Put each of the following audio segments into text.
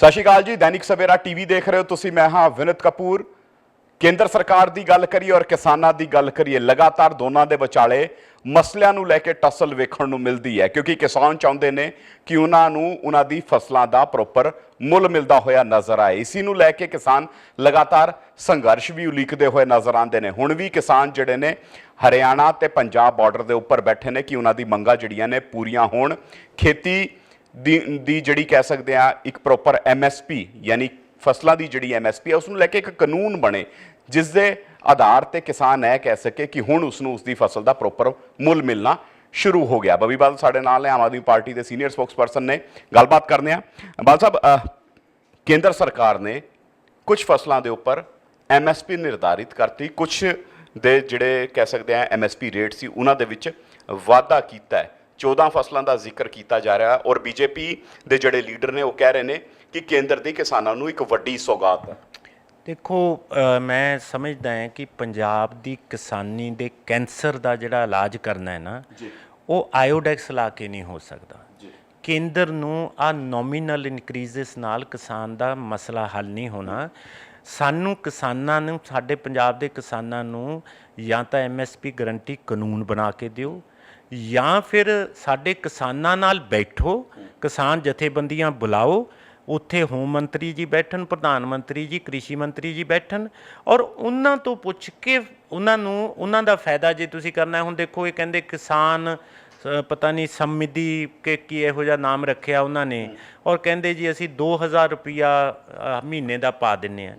ਸਤਿ ਸ਼੍ਰੀ ਅਕਾਲ ਜੀ, ਦੈਨਿਕ ਸਵੇਰਾ ਟੀਵੀ ਦੇਖ ਰਹੇ ਹੋ ਤੁਸੀਂ, ਮੈਂ ਹਾਂ ਵਿਨਿਤ ਕਪੂਰ। ਕੇਂਦਰ ਸਰਕਾਰ ਦੀ ਗੱਲ ਕਰੀਏ ਔਰ ਕਿਸਾਨਾਂ ਦੀ ਗੱਲ ਕਰੀਏ, ਲਗਾਤਾਰ ਦੋਨਾਂ ਦੇ ਵਿਚਾਲੇ ਮਸਲਿਆਂ ਨੂੰ ਲੈ ਕੇ ਟਸਲ ਵੇਖਣ ਨੂੰ ਮਿਲਦੀ ਹੈ, ਕਿਉਂਕਿ ਕਿਸਾਨ ਚਾਹੁੰਦੇ ਨੇ ਕਿ ਉਹਨਾਂ ਨੂੰ ਉਹਨਾਂ ਦੀ ਫਸਲਾਂ ਦਾ ਪ੍ਰੋਪਰ ਮੁੱਲ ਮਿਲਦਾ ਹੋਇਆ ਨਜ਼ਰ ਆਏ। ਇਸੀ ਨੂੰ ਲੈ ਕੇ ਕਿਸਾਨ ਲਗਾਤਾਰ ਸੰਘਰਸ਼ ਵੀ ਉਲੀਕਦੇ ਹੋਏ ਨਜ਼ਰ ਆਉਂਦੇ ਨੇ। ਹੁਣ ਵੀ ਕਿਸਾਨ ਜਿਹੜੇ ਨੇ ਹਰਿਆਣਾ ਤੇ ਪੰਜਾਬ ਬਾਰਡਰ ਦੇ ਉੱਪਰ ਬੈਠੇ ਨੇ ਕਿ ਉਹਨਾਂ ਦੀ ਮੰਗਾਂ ਜਿਹੜੀਆਂ ਨੇ ਪੂਰੀਆਂ ਹੋਣ। ਖੇਤੀ ਦੀ ਦੀ ਜਿਹੜੀ ਕਹਿ ਸਕਦੇ ਆ, ਇੱਕ ਪ੍ਰੋਪਰ ਐਮਐਸਪੀ ਯਾਨੀ ਫਸਲਾਂ ਦੀ ਜਿਹੜੀ ਐਮਐਸਪੀ ਹੈ ਉਸ ਨੂੰ ਲੈ ਕੇ ਇੱਕ ਕਾਨੂੰਨ ਬਣੇ ਜਿਸ ਦੇ ਆਧਾਰ ਤੇ ਕਿਸਾਨ ਇਹ ਕਹਿ ਸਕੇ ਕਿ ਹੁਣ ਉਸ ਨੂੰ ਉਸ ਦੀ ਫਸਲ ਦਾ ਪ੍ਰੋਪਰ ਮੁੱਲ ਮਿਲਣਾ ਸ਼ੁਰੂ ਹੋ ਗਿਆ। ਬਬੀ ਬਾਦਲ ਸਾਡੇ ਨਾਲ ਨੇ, ਆਮ ਆਦਮੀ ਪਾਰਟੀ ਦੇ ਸੀਨੀਅਰ ਸਪੋਕਸਪਰਸਨ ਨੇ, ਗੱਲਬਾਤ ਕਰਨੇ ਆ। ਬਾਦਲ ਸਾਹਿਬ ਕੇਂਦਰ ਸਰਕਾਰ ਨੇ ਕੁਝ ਫਸਲਾਂ ਦੇ ਉੱਪਰ ਐਮਐਸਪੀ ਨਿਰਧਾਰਿਤ ਕਰਤੀ ਕੁਝ ਦੇ ਜਿਹੜੇ ਕਹਿ ਸਕਦੇ ਆ ਐਮਐਸਪੀ ਰੇਟ ਸੀ, ਉਹਨਾਂ ਦੇ ਵਿੱਚ ਵਾਧਾ ਕੀਤਾ ਹੈ। 14 ਫਸਲਾਂ ਦਾ ਜ਼ਿਕਰ ਕੀਤਾ ਜਾ ਰਿਹਾ ਔਰ ਬੀਜੇਪੀ ਦੇ ਜਿਹੜੇ ਲੀਡਰ ਨੇ ਉਹ ਕਹਿ ਰਹੇ ਨੇ ਕਿ ਕੇਂਦਰ ਦੀ ਕਿਸਾਨਾਂ ਨੂੰ ਇੱਕ ਵੱਡੀ ਸੌਗਾਤ ਹੈ। ਦੇਖੋ ਮੈਂ ਸਮਝਦਾ ਹਾਂ ਕਿ ਪੰਜਾਬ ਦੀ ਕਿਸਾਨੀ ਦੇ ਕੈਂਸਰ ਦਾ ਜਿਹੜਾ ਇਲਾਜ ਕਰਨਾ ਹੈ ਨਾ। ਉਹ ਆਇਓਡੈਕਸ ਲਾ ਕੇ ਨਹੀਂ ਹੋ ਸਕਦਾ। ਕੇਂਦਰ ਨੂੰ ਆ ਨੋਮੀਨਲ ਇਨਕਰੀਜ਼ਸ ਨਾਲ ਕਿਸਾਨ ਦਾ ਮਸਲਾ ਹੱਲ ਨਹੀਂ ਹੋਣਾ। ਸਾਨੂੰ ਕਿਸਾਨਾਂ ਨੂੰ ਸਾਡੇ ਪੰਜਾਬ ਦੇ ਕਿਸਾਨਾਂ ਨੂੰ ਜਾਂ ਤਾਂ ਐਮਐਸਪੀ ਗਰੰਟੀ ਕਾਨੂੰਨ ਬਣਾ ਕੇ ਦਿਓ ਜਾਂ ਫਿਰ ਸਾਡੇ ਕਿਸਾਨਾਂ ਨਾਲ ਬੈਠੋ ਕਿਸਾਨ ਜਥੇਬੰਦੀਆਂ ਬੁਲਾਓ ਉੱਥੇ ਹੋਮ ਮੰਤਰੀ ਜੀ ਬੈਠਣ ਪ੍ਰਧਾਨ ਮੰਤਰੀ ਜੀ ਕ੍ਰਿਸ਼ੀ ਮੰਤਰੀ ਜੀ ਬੈਠਣ ਔਰ ਉਹਨਾਂ ਤੋਂ ਪੁੱਛ ਕੇ ਉਹਨਾਂ ਨੂੰ ਉਹਨਾਂ ਦਾ ਫਾਇਦਾ ਜੇ ਤੁਸੀਂ ਕਰਨਾ ਹੁਣ ਦੇਖੋ ਇਹ ਕਹਿੰਦੇ ਕਿਸਾਨ ਪਤਾ ਨਹੀਂ ਸਮਿਧੀ ਕੇ ਕੀ ਇਹੋ ਜਿਹਾ ਨਾਮ ਰੱਖਿਆ ਉਹਨਾਂ ਨੇ ਔਰ ਕਹਿੰਦੇ ਜੀ ਅਸੀਂ 2000 ਰੁਪਿਆ ਮਹੀਨੇ ਦਾ ਪਾ ਦਿੰਨੇ ਆ।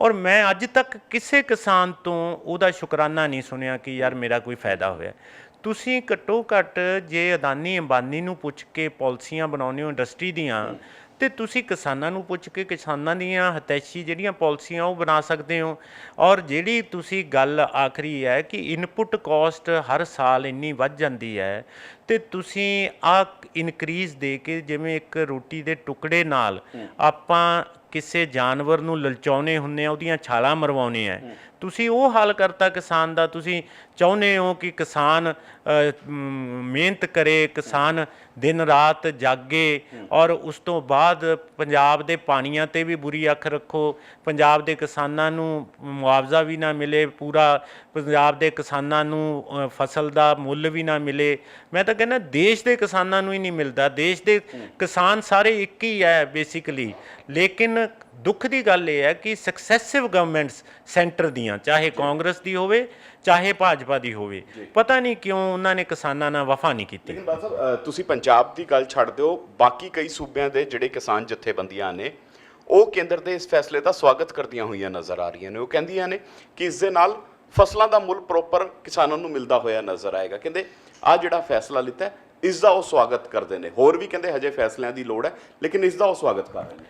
ਔਰ ਮੈਂ ਅੱਜ ਤੱਕ ਕਿਸੇ ਕਿਸਾਨ ਤੋਂ ਉਹਦਾ ਸ਼ੁਕਰਾਨਾ ਨਹੀਂ ਸੁਣਿਆ ਕਿ ਯਾਰ ਮੇਰਾ ਕੋਈ ਫਾਇਦਾ ਹੋਇਆ ਤੁਸੀਂ ਘੱਟੋ ਘੱਟ ਜੇ ਅਦਾਨੀ ਅੰਬਾਨੀ ਨੂੰ ਪੁੱਛ ਕੇ ਪਾਲਿਸੀਆਂ ਬਣਾਉਂਦੇ ਹੋ ਇੰਡਸਟਰੀ ਦੀਆਂ, ਤੇ ਤੁਸੀਂ ਕਿਸਾਨਾਂ ਨੂੰ ਪੁੱਛ ਕੇ ਕਿਸਾਨਾਂ ਦੀਆਂ ਹਤੈਸ਼ੀ ਜਿਹੜੀਆਂ ਪਾਲਿਸੀਆਂ ਉਹ ਬਣਾ ਸਕਦੇ ਹੋ। ਔਰ ਜਿਹੜੀ ਤੁਸੀਂ ਗੱਲ ਆਖਰੀ ਹੈ ਕਿ ਇਨਪੁਟ ਕਾਸਟ ਹਰ ਸਾਲ ਇੰਨੀ ਵੱਧ ਜਾਂਦੀ ਹੈ, ਤੇ ਤੁਸੀਂ ਆ ਇਨਕਰੀਜ਼ ਦੇ ਕੇ ਜਿਵੇਂ ਇੱਕ ਰੋਟੀ ਦੇ ਟੁਕੜੇ ਨਾਲ ਆਪਾਂ ਕਿਸੇ ਜਾਨਵਰ ਨੂੰ ਲਲਚਾਉਨੇ ਹੁੰਨੇ ਆ, ਉਹਦੀਆਂ ਛਾਲਾਂ ਮਰਵਾਉਣੇ ਆ ਤੁਸੀਂ ਉਹ ਹਾਲ ਕਰਤਾ ਕਿਸਾਨ ਦਾ, ਤੁਸੀਂ ਚਾਹੁੰਦੇ ਹੋ ਕਿ ਕਿਸਾਨ ਮਿਹਨਤ ਕਰੇ, ਕਿਸਾਨ ਦਿਨ ਰਾਤ ਜਾਗੇ ਔਰ ਉਸ ਤੋਂ ਬਾਅਦ ਪੰਜਾਬ ਦੇ ਪਾਣੀਆਂ ਤੇ ਵੀ ਬੁਰੀ ਅੱਖ ਰੱਖੋ, ਪੰਜਾਬ ਦੇ ਕਿਸਾਨਾਂ ਨੂੰ ਮੁਆਵਜ਼ਾ ਵੀ ਨਾ ਮਿਲੇ, ਪੂਰਾ ਪੰਜਾਬ ਦੇ ਕਿਸਾਨਾਂ ਨੂੰ ਫਸਲ ਦਾ ਮੁੱਲ ਵੀ ਨਾ ਮਿਲੇ। ਮੈਂ ਤਾਂ ਕਹਿੰਦਾ ਦੇਸ਼ ਦੇ ਕਿਸਾਨਾਂ ਨੂੰ ਹੀ ਨਹੀਂ ਮਿਲਦਾ, ਦੇਸ਼ ਦੇ ਕਿਸਾਨ ਸਾਰੇ ਇੱਕ ਹੀ ਹੈ, ਬੇਸਿਕਲੀ। ਲੇਕਿਨ ਦੁੱਖ ਦੀ ਗੱਲ ਇਹ ਹੈ ਕਿ ਸਕਸੈਸਿਵ ਗਵਰਨਮੈਂਟਸ ਸੈਂਟਰ ਦੀਆਂ ਚਾਹੇ ਕਾਂਗਰਸ ਦੀ ਹੋਵੇ ਚਾਹੇ ਭਾਜਪਾ ਦੀ ਹੋਵੇ ਪਤਾ ਨਹੀਂ ਕਿਉਂ ਉਹਨਾਂ ਨੇ ਕਿਸਾਨਾਂ ਨਾਲ ਵਫਾ ਨਹੀਂ ਕੀਤੀ। ਲੇਕਿਨ ਬਾਦ ਸਾਹਿਬ ਤੁਸੀਂ ਪੰਜਾਬ ਦੀ ਗੱਲ ਛੱਡ ਦਿਓ ਬਾਕੀ ਕਈ ਸੂਬਿਆਂ ਦੇ ਜਿਹੜੇ ਕਿਸਾਨ ਜਥੇਬੰਦੀਆਂ ਨੇ ਉਹ ਕੇਂਦਰ ਦੇ ਇਸ ਫੈਸਲੇ ਦਾ ਸਵਾਗਤ ਕਰਦੀਆਂ ਹੋਈਆਂ ਨਜ਼ਰ ਆ ਰਹੀਆਂ ਨੇ। ਉਹ ਕਹਿੰਦੀਆਂ ਨੇ ਕਿ ਇਸ ਦੇ ਨਾਲ ਫਸਲਾਂ ਦਾ ਮੁੱਲ ਪ੍ਰੋਪਰ ਕਿਸਾਨਾਂ ਨੂੰ ਮਿਲਦਾ ਹੋਇਆ ਨਜ਼ਰ ਆਏਗਾ। ਕਹਿੰਦੇ ਆ ਜਿਹੜਾ ਫੈਸਲਾ ਲਿੱਤਾ ਇਸ ਦਾ ਉਹ ਸਵਾਗਤ ਕਰਦੇ ਨੇ। ਹੋਰ ਵੀ ਕਹਿੰਦੇ ਹਜੇ ਫੈਸਲਿਆਂ ਦੀ ਲੋੜ ਹੈ ਲੇਕਿਨ ਇਸ ਦਾ ਉਹ ਸਵਾਗਤ ਕਰ ਰਹੇ ਨੇ।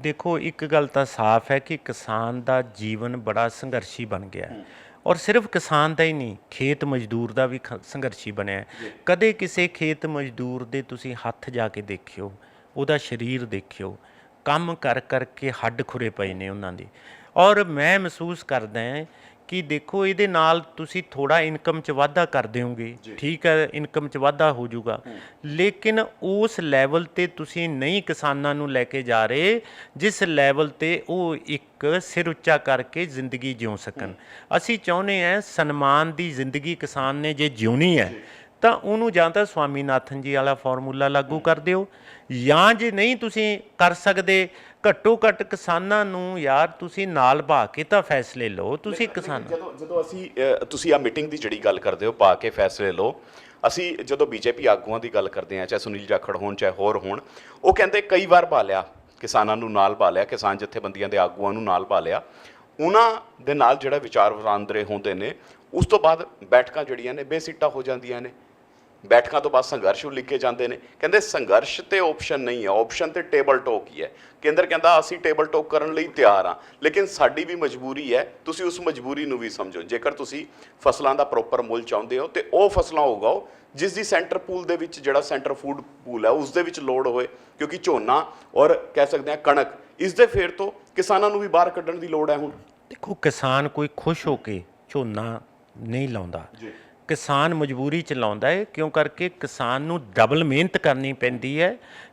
ਦੇਖੋ ਇੱਕ ਗੱਲ ਤਾਂ ਸਾਫ਼ ਹੈ ਕਿ ਕਿਸਾਨ ਦਾ ਜੀਵਨ ਬੜਾ ਸੰਘਰਸ਼ੀ ਬਣ ਗਿਆ ਹੈ। ਔਰ ਸਿਰਫ ਕਿਸਾਨ ਦਾ ਹੀ ਨਹੀਂ ਖੇਤ ਮਜ਼ਦੂਰ ਦਾ ਵੀ ਸੰਘਰਸ਼ੀ ਬਣਿਆ ਕਦੇ ਕਿਸੇ ਖੇਤ ਮਜ਼ਦੂਰ ਦੇ ਤੁਸੀਂ ਹੱਥ ਜਾ ਕੇ ਦੇਖਿਓ ਉਹਦਾ ਸਰੀਰ ਦੇਖਿਓ ਕੰਮ ਕਰ ਕਰਕੇ ਹੱਡ ਖੁਰੇ ਪਏ ਨੇ ਉਹਨਾਂ ਦੇ। ਔਰ ਮੈਂ ਮਹਿਸੂਸ ਕਰਦਾ ਹਾਂ ਕਿ ਦੇਖੋ ਇਹਦੇ ਨਾਲ ਤੁਸੀਂ ਥੋੜਾ ਇਨਕਮ 'ਚ ਵਾਧਾ ਕਰ ਦਿਓਗੇ। ਠੀਕ ਹੈ ਇਨਕਮ 'ਚ ਵਾਧਾ ਹੋ ਜਾਊਗਾ। ਲੇਕਿਨ ਉਸ ਲੈਵਲ ਤੇ ਤੁਸੀਂ ਨਹੀਂ ਕਿਸਾਨਾਂ ਨੂੰ ਲੈ ਕੇ ਜਾ ਰਹੇ ਜਿਸ ਲੈਵਲ ਤੇ ਉਹ ਇੱਕ ਸਿਰ ਉੱਚਾ ਕਰਕੇ ਜ਼ਿੰਦਗੀ ਜਿਉ ਸਕਣ। ਅਸੀਂ ਚਾਹੁੰਦੇ ਹਾਂ ਸਨਮਾਨ ਦੀ ਜ਼ਿੰਦਗੀ ਕਿਸਾਨ ਨੇ ਜੇ ਜਿਉਣੀ ਹੈ ਤਾਂ ਉਹਨੂੰ ਜਾਂ ਤਾਂ ਸਵਾਮੀਨਾਥਨ ਜੀ ਵਾਲਾ ਫਾਰਮੂਲਾ ਲਾਗੂ ਕਰ ਦਿਓ ਜਾਂ ਜੇ ਨਹੀਂ ਤੁਸੀਂ ਕਰ ਸਕਦੇ ਘੱਟੋ ਘੱਟ ਕਿਸਾਨਾਂ ਨੂੰ ਯਾਰ ਤੁਸੀਂ ਨਾਲ ਭਾ ਕੇ ਤਾਂ ਫੈਸਲੇ ਲਓ ਤੁਸੀਂ ਕਿਸਾਨ ਜਦੋਂ ਜਦੋਂ ਅਸੀਂ ਤੁਸੀਂ ਆ ਮੀਟਿੰਗ ਦੀ ਜਿਹੜੀ ਗੱਲ ਕਰਦੇ ਹੋ ਪਾ ਕੇ ਫੈਸਲੇ ਲਓ ਅਸੀਂ ਜਦੋਂ ਬੀਜੇਪੀ ਆਗੂਆਂ ਦੀ ਗੱਲ ਕਰਦੇ ਹਾਂ ਚਾਹੇ ਸੁਨੀਲ ਜਾਖੜ ਹੋਣ ਚਾਹੇ ਹੋਰ ਹੋਣ ਉਹ ਕਹਿੰਦੇ ਕਈ ਵਾਰ ਭਾਲਿਆ ਕਿਸਾਨਾਂ ਨੂੰ ਨਾਲ ਭਾਲਿਆ ਕਿਸਾਨ ਜਥੇਬੰਦੀਆਂ ਦੇ ਆਗੂਆਂ ਨੂੰ ਨਾਲ ਭਾਲਿਆ ਉਹਨਾਂ ਦੇ ਨਾਲ ਜਿਹੜਾ ਵਿਚਾਰ ਵਟਾਂਦਰੇ ਹੁੰਦੇ ਨੇ ਉਸ ਤੋਂ ਬਾਅਦ ਬੈਠਕਾਂ ਜਿਹੜੀਆਂ ਨੇ ਬੇਸਿੱਟਾ ਹੋ ਜਾਂਦੀਆਂ ਨੇ। ਬੈਠਕਾਂ ਤੋਂ ਬਾਅਦ ਸੰਘਰਸ਼ ਉਲੀਕੇ ਜਾਂਦੇ ਨੇ। ਕਹਿੰਦੇ ਸੰਘਰਸ਼ ਤੇ ਆਪਸ਼ਨ ਨਹੀਂ ਹੈ। ਆਪਸ਼ਨ ਤੇ ਟੇਬਲ ਟਾਕ ਹੀ ਹੈ। ਕੇਂਦਰ ਕਹਿੰਦਾ ਅਸੀਂ ਟੇਬਲ ਟਾਕ ਕਰਨ ਲਈ ਤਿਆਰ ਹਾਂ। ਲੇਕਿਨ ਸਾਡੀ ਵੀ ਮਜਬੂਰੀ ਹੈ। ਤੁਸੀਂ ਉਸ ਮਜਬੂਰੀ ਨੂੰ ਵੀ ਸਮਝੋ। ਜੇਕਰ ਤੁਸੀਂ ਫਸਲਾਂ ਦਾ ਪ੍ਰੋਪਰ ਮੁੱਲ ਚਾਹੁੰਦੇ ਹੋ ਤੇ ਉਹ ਫਸਲਾਂ ਉਗਾਓ ਜਿਸ ਦੀ ਸੈਂਟਰ ਪੂਲ ਦੇ ਵਿੱਚ ਜਿਹੜਾ ਸੈਂਟਰ ਫੂਡ ਪੂਲ ਹੈ ਉਸ ਦੇ ਵਿੱਚ ਲੋਡ ਹੋਏ। ਕਿਉਂਕਿ ਝੋਨਾ ਔਰ ਕਹਿ ਸਕਦੇ ਹਾਂ ਕਣਕ ਇਸ ਦੇ ਫੇਰ ਤੋਂ ਕਿਸਾਨਾਂ ਨੂੰ ਵੀ ਬਾਹਰ ਕੱਢਣ ਦੀ ਲੋੜ ਹੈ ਹੁਣ। ਦੇਖੋ ਕਿਸਾਨ ਕੋਈ ਖੁਸ਼ ਹੋ ਕੇ ਝੋਨਾ ਨਹੀਂ ਲਾਉਂਦਾ। ਜੀ। ਕਿਸਾਨ ਮਜਬੂਰੀ ਚ ਲਾਉਂਦਾ ਹੈ ਕਿਉਂ ਕਰਕੇ ਕਿਸਾਨ ਨੂੰ ਡਬਲ ਮਿਹਨਤ ਕਰਨੀ ਪੈਂਦੀ ਹੈ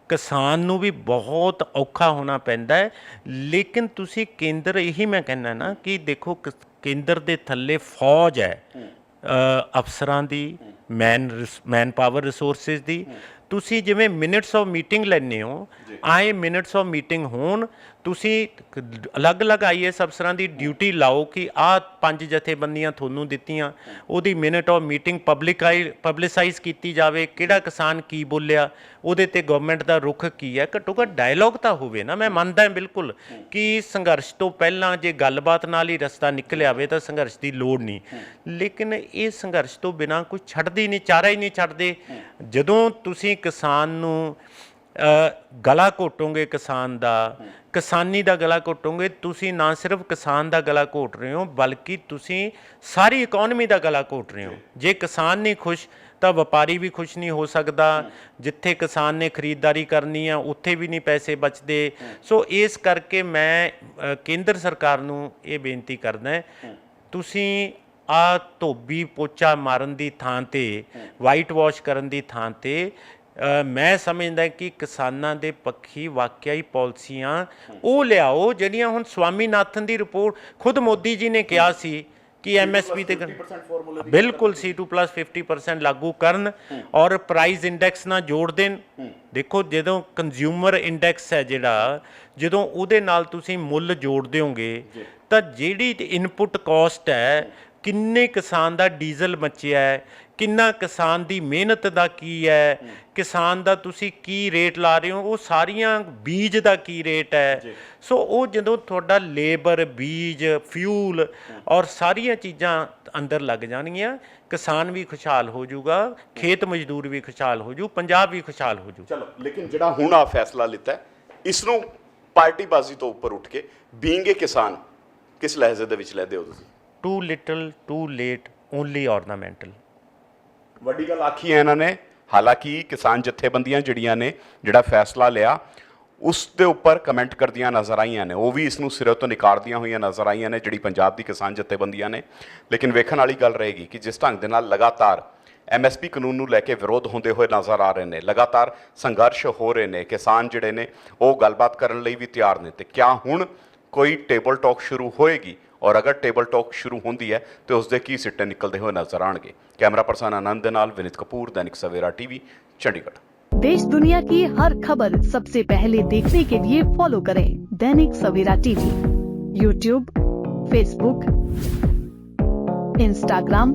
ਕਿਸਾਨ ਨੂੰ ਵੀ ਬਹੁਤ ਔਖਾ ਹੋਣਾ ਪੈਂਦਾ ਹੈ। ਲੇਕਿਨ ਤੁਸੀਂ ਕੇਂਦਰ ਇਹੀ ਮੈਂ ਕਹਿੰਦਾ ਨਾ ਕਿ ਦੇਖੋ ਕੇਂਦਰ ਦੇ ਥੱਲੇ ਫੌਜ ਹੈ ਅਫਸਰਾਂ ਦੀ ਮੈਨ ਮੈਨ ਪਾਵਰ ਰਿਸੋਰਸਸ ਦੀ। ਤੁਸੀਂ ਜਿਵੇਂ ਮਿੰਟਸ ਆਫ ਮੀਟਿੰਗ ਲੈਂਦੇ ਹੋ ਆਏ ਮਿੰਟਸ ਆਫ ਮੀਟਿੰਗ ਹੋਣ ਤੁਸੀਂ ਕ- ਅਲੱਗ-ਅਲੱਗ ਆਈਐਸ ਅਫਸਰਾਂ ਦੀ ਡਿਊਟੀ ਲਾਓ ਕਿ ਆਹ ਪੰਜ ਜਥੇਬੰਦੀਆਂ ਤੁਹਾਨੂੰ ਦਿੱਤੀਆਂ, ਉਹਦੀ ਮਿੰਟ ਆਫ ਮੀਟਿੰਗ ਪਬਲਿਕਾਈ ਪਬਲਿਸਾਈਜ਼ ਕੀਤੀ ਜਾਵੇ, ਕਿਹੜਾ ਕਿਸਾਨ ਕੀ ਬੋਲਿਆ, ਉਹਦੇ ਤੇ ਗਵਰਨਮੈਂਟ ਦਾ ਰੁਖ ਕੀ ਹੈ ਘੱਟੋ ਘੱਟ ਡਾਇਲੌਗ ਤਾਂ ਹੋਵੇ ਨਾ, ਮੈਂ ਮੰਨਦਾ ਬਿਲਕੁਲ ਕਿ ਸੰਘਰਸ਼ ਤੋਂ ਪਹਿਲਾਂ ਜੇ ਗੱਲਬਾਤ ਨਾਲ ਹੀ ਰਸਤਾ ਨਿਕਲ ਆਵੇ ਤਾਂ ਸੰਘਰਸ਼ ਦੀ ਲੋੜ ਨਹੀਂ। ਲੇਕਿਨ ਇਹ ਸੰਘਰਸ਼ ਤੋਂ ਬਿਨਾ ਕੋਈ ਛੱਡਦੀ ਨਹੀਂ, ਚਾਰਾ ਹੀ ਨਹੀਂ ਛੱਡਦੇ। ਜਦੋਂ ਤੁਸੀਂ ਕਿਸਾਨ ਨੂੰ ਗਲਾ ਘੋਟੋਗੇ ਕਿਸਾਨ ਦਾ, ਕਿਸਾਨੀ ਦਾ ਗਲਾ ਘੋਟੋਗੇ, ਤੁਸੀਂ ਨਾ ਸਿਰਫ ਕਿਸਾਨ ਦਾ ਗਲਾ ਘੋਟ ਰਹੇ ਹੋ, ਬਲਕਿ ਤੁਸੀਂ ਸਾਰੀ ਇਕਨੋਮੀ ਦਾ ਗਲਾ ਘੋਟ ਰਹੇ ਹੋ। ਜੇ ਕਿਸਾਨ ਨਹੀਂ ਖੁਸ਼, ਤਾਂ ਵਪਾਰੀ ਵੀ ਖੁਸ਼ ਨਹੀਂ ਹੋ ਸਕਦਾ। ਜਿੱਥੇ ਕਿਸਾਨ ਨੇ ਖਰੀਦਦਾਰੀ ਕਰਨੀ ਆ, ਉੱਥੇ ਵੀ ਨਹੀਂ ਪੈਸੇ ਬਚਦੇ। ਸੋ ਇਸ ਕਰਕੇ ਮੈਂ ਕੇਂਦਰ ਸਰਕਾਰ ਨੂੰ ਇਹ ਬੇਨਤੀ ਕਰਦਾ ਤੁਸੀਂ ਆ ਧੋਬੀ ਪੋਚਾ ਮਾਰਨ ਦੀ ਥਾਂ ਤੇ ਵਾਈਟ ਵਾਸ਼ ਕਰਨ ਦੀ ਥਾਂ ਤੇ ਮੈਂ ਸਮਝਦਾ ਕਿ ਕਿਸਾਨਾਂ ਦੇ ਪੱਖੀ ਵਾਕਿਆ ਹੀ ਪਾਲਿਸੀਆਂ ਉਹ ਲਿਆਓ ਜਿਹੜੀਆਂ ਹੁਣ ਸਵਾਮੀਨਾਥਨ ਦੀ ਰਿਪੋਰਟ ਖੁਦ ਮੋਦੀ ਜੀ ਨੇ ਕਿਹਾ ਸੀ ਕਿ ਐਮਐਸਪੀ ਤੇ ਬਿਲਕੁਲ C2 50% ਲਾਗੂ ਕਰਨ ਔਰ ਪ੍ਰਾਈਸ ਇੰਡੈਕਸ ਨਾਲ ਜੋੜ ਦੇਣ। ਦੇਖੋ ਜਦੋਂ ਕੰਜ਼ਿਊਮਰ ਇੰਡੈਕਸ ਹੈ ਜਿਹੜਾ ਜਦੋਂ ਉਹਦੇ ਨਾਲ ਤੁਸੀਂ ਮੁੱਲ ਜੋੜ ਦਿਓਗੇ ਤਾਂ ਜਿਹੜੀ ਇਨਪੁਟ ਕਾਸਟ ਹੈ ਕਿੰਨੇ ਕਿਸਾਨ ਦਾ ਡੀਜ਼ਲ ਬਚਿਆ ਹੈ ਕਿੰਨਾ ਕਿਸਾਨ ਦੀ ਮਿਹਨਤ ਦਾ ਕੀ ਹੈ ਕਿਸਾਨ ਦਾ ਤੁਸੀਂ ਕੀ ਰੇਟ ਲਾ ਰਹੇ ਹੋ ਉਹ ਸਾਰੀਆਂ ਬੀਜ ਦਾ ਕੀ ਰੇਟ ਹੈ। ਸੋ ਉਹ ਜਦੋਂ ਤੁਹਾਡਾ ਲੇਬਰ ਬੀਜ ਫਿਊਲ ਔਰ ਸਾਰੀਆਂ ਚੀਜ਼ਾਂ ਅੰਦਰ ਲੱਗ ਜਾਣਗੀਆਂ ਕਿਸਾਨ ਵੀ ਖੁਸ਼ਹਾਲ ਹੋ ਜਾਊਗਾ ਖੇਤ ਮਜ਼ਦੂਰ ਵੀ ਖੁਸ਼ਹਾਲ ਹੋ ਜੂ ਪੰਜਾਬ ਵੀ ਖੁਸ਼ਹਾਲ ਹੋ ਜੂ ਚਲੋ। ਲੇਕਿਨ ਜਿਹੜਾ ਹੁਣ ਆ ਫੈਸਲਾ ਲਿੱਤਾ ਇਸ ਨੂੰ ਪਾਰਟੀਬਾਜ਼ੀ ਤੋਂ ਉੱਪਰ ਉੱਠ ਕੇ ਬੀਇੰਗ ਏ ਕਿਸਾਨ ਕਿਸ ਲਹਿਜ਼ੇ ਦੇ ਵਿੱਚ ਲੈਦੇ ਹੋ ਤੁਸੀਂ? Too little too late only ornamental. ਵੱਡੀ ਗੱਲ ਆਖੀ ਹੈ ਇਹਨਾਂ ਨੇ ਹਾਲਾਂਕਿ ਕਿਸਾਨ ਜਥੇਬੰਦੀਆਂ ਜਿਹੜੀਆਂ ਨੇ ਜਿਹੜਾ ਫੈਸਲਾ ਲਿਆ ਉਸ ਦੇ ਉੱਪਰ ਕਮੈਂਟ ਕਰਦੀਆਂ ਨਜ਼ਰ ਆਈਆਂ ਨੇ। ਉਹ ਵੀ ਇਸ ਨੂੰ ਸਿਰੇ ਤੋਂ ਨਿਕਾਰਦੀਆਂ ਹੋਈਆਂ ਨਜ਼ਰ ਆਈਆਂ ਨੇ ਜਿਹੜੀ ਪੰਜਾਬ ਦੀ ਕਿਸਾਨ ਜਥੇਬੰਦੀਆਂ ਨੇ। ਲੇਕਿਨ ਵੇਖਣ ਵਾਲੀ ਗੱਲ ਰਹੇਗੀ ਕਿ ਜਿਸ ਢੰਗ ਦੇ ਨਾਲ ਲਗਾਤਾਰ ਐਮਐਸਪੀ ਕਾਨੂੰਨ ਨੂੰ ਲੈ ਕੇ ਵਿਰੋਧ ਹੁੰਦੇ ਹੋਏ ਨਜ਼ਰ ਆ ਰਹੇ ਨੇ ਲਗਾਤਾਰ ਸੰਘਰਸ਼ ਹੋ ਰਹੇ ਨੇ ਕਿਸਾਨ ਜਿਹੜੇ ਨੇ ਉਹ ਗੱਲਬਾਤ ਕਰਨ ਲਈ ਵੀ ਤਿਆਰ ਨੇ ਤੇ ਕਿਆ ਹੁਣ ਕੋਈ ਟੇਬਲ ਟਾਕ ਸ਼ੁਰੂ ਹੋਏਗੀ ਔਰ ਅਗਰ ਟੇਬਲ ਟਾਕ ਸ਼ੁਰੂ ਹੁੰਦੀ ਹੈ ਤੇ ਉਸ ਦੇ ਕੀ ਸਿੱਟੇ ਨਿਕਲਦੇ ਹੋਏ ਨਜ਼ਰ ਆਣਗੇ ਕੈਮਰਾ ਪਰਸਨ ਆਨੰਦ ਦੇ ਨਾਲ ਵਿਨਿਤ ਕਪੂਰ ਦੈਨਿਕ ਸਵੇਰਾ ਟੀਵੀ ਚੰਡੀਗੜ੍ਹ देश दुनिया की हर खबर सबसे पहले देखने के लिए फॉलो करें Dainik Savera TV YouTube Facebook Instagram